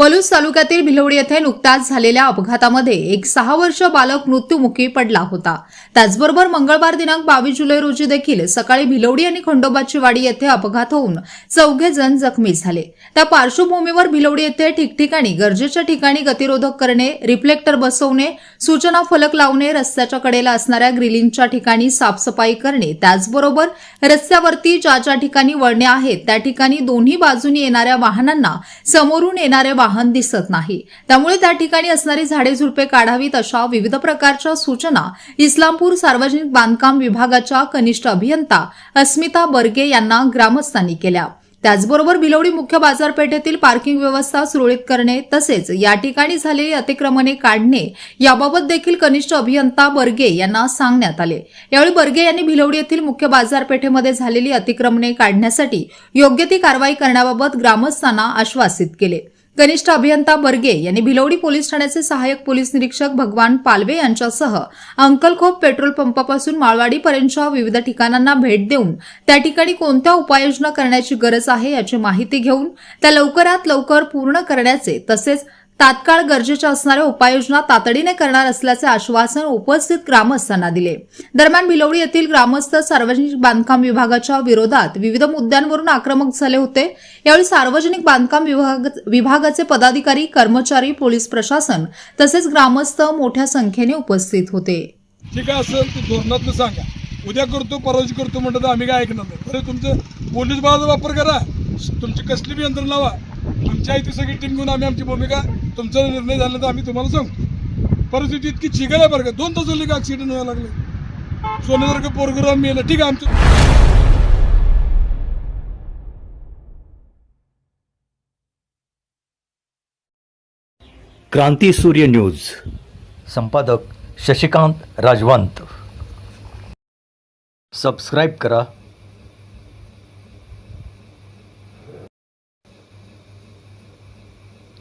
पलूस तालुक्यातील भिलवडी येथे नुकत्याच झालेल्या अपघातामध्ये एक सहा वर्ष बालक मृत्यूमुखी पडला होता. त्याचबरोबर मंगळवार दिनांक बावीस जुलै रोजी देखील सकाळी भिलवडी आणि खंडोबाची वाडी येथे अपघात होऊन चौघे जण जखमी झाले. त्या पार्श्वभूमीवर भिलवडी येथे ठिकठिकाणी गरजेच्या ठिकाणी गतिरोधक करणे रिफ्लेक्टर बसवणे सूचना फलक लावणे रस्त्याच्या कडेला असणाऱ्या ग्रिलिंगच्या ठिकाणी साफसफाई करणे त्याचबरोबर रस्त्यावरती ज्या ज्या ठिकाणी वळणे आहेत त्या ठिकाणी दोन्ही बाजूनी येणाऱ्या वाहनांना समोरून येणारे वाहन दिसत नाही. त्यामुळे त्या ठिकाणी असणारी झाडे झुडपे काढावीत अशा विविध प्रकारच्या सूचना इस्लामपूर सार्वजनिक बांधकाम विभागाच्या कनिष्ठ अभियंता अस्मिता बर्गे यांना ग्रामस्थांनी केल्या. त्याचबरोबर भिलवडी मुख्य बाजारपेठेतील पार्किंग व्यवस्था सुरळीत करणे तसेच या ठिकाणी झालेली अतिक्रमणे काढणे याबाबत देखील कनिष्ठ अभियंता बर्गे यांना सांगण्यात आले. यावेळी बर्गे यांनी भिलवडी येथील मुख्य बाजारपेठेमध्ये झालेली अतिक्रमणे काढण्यासाठी योग्य ती कारवाई करण्याबाबत ग्रामस्थांना आश्वासित केले. कनिष्ठ अभियंता बर्गे यांनी भिलवडी पोलीस ठाण्याचे सहाय्यक पोलीस निरीक्षक भगवान पालवे यांच्यासह अंकलखोप पेट्रोल पंपापासून माळवाडीपर्यंतच्या विविध ठिकाणांना भेट देऊन त्या ठिकाणी कोणत्या उपाययोजना करण्याची गरज आहे याची माहिती घेऊन त्या लवकरात लवकर पूर्ण करण्याचे तसेच तात्काळ गरजेच्या असणाऱ्या उपाययोजना तातडीने करणार असल्याचे आश्वासन उपस्थित ग्रामस्थांना दिले. दरम्यान भिलवडी येथील ग्रामस्थ सार्वजनिक बांधकाम विभागाच्या विरोधात विविध मुद्द्यांवरून आक्रमक झाले होते. यावेळी सार्वजनिक बांधकाम विभाग विभागाचे पदाधिकारी कर्मचारी पोलीस प्रशासन तसेच ग्रामस्थ मोठ्या संख्येने उपस्थित होते. ठीक आहे असेल ते धोरणातलं सांगा. उद्या करतो परवाची करतो म्हणतात तर आम्ही काय ऐकणार नाही. बरं तुमचं पोलीस बळाचा वापर करा. तुमची कसली बी यंत्रणा लावा. आमच्या इथे सगळी टीम घेऊन आम्ही आमची भूमिका तुमचा निर्णय झाला तर आम्ही तुम्हाला सांगतो. परिस्थिती इतकी चिघल आहे बरं का. दोन तासाला का ॲक्सिडेंट व्हायला लागले. सोन्यासारखं पोरग्राम मिळालं ठीक आहे आमचं क्रांती सूर्य न्यूज. संपादक शशिकांत राजवंत. सबस्क्राईब करा.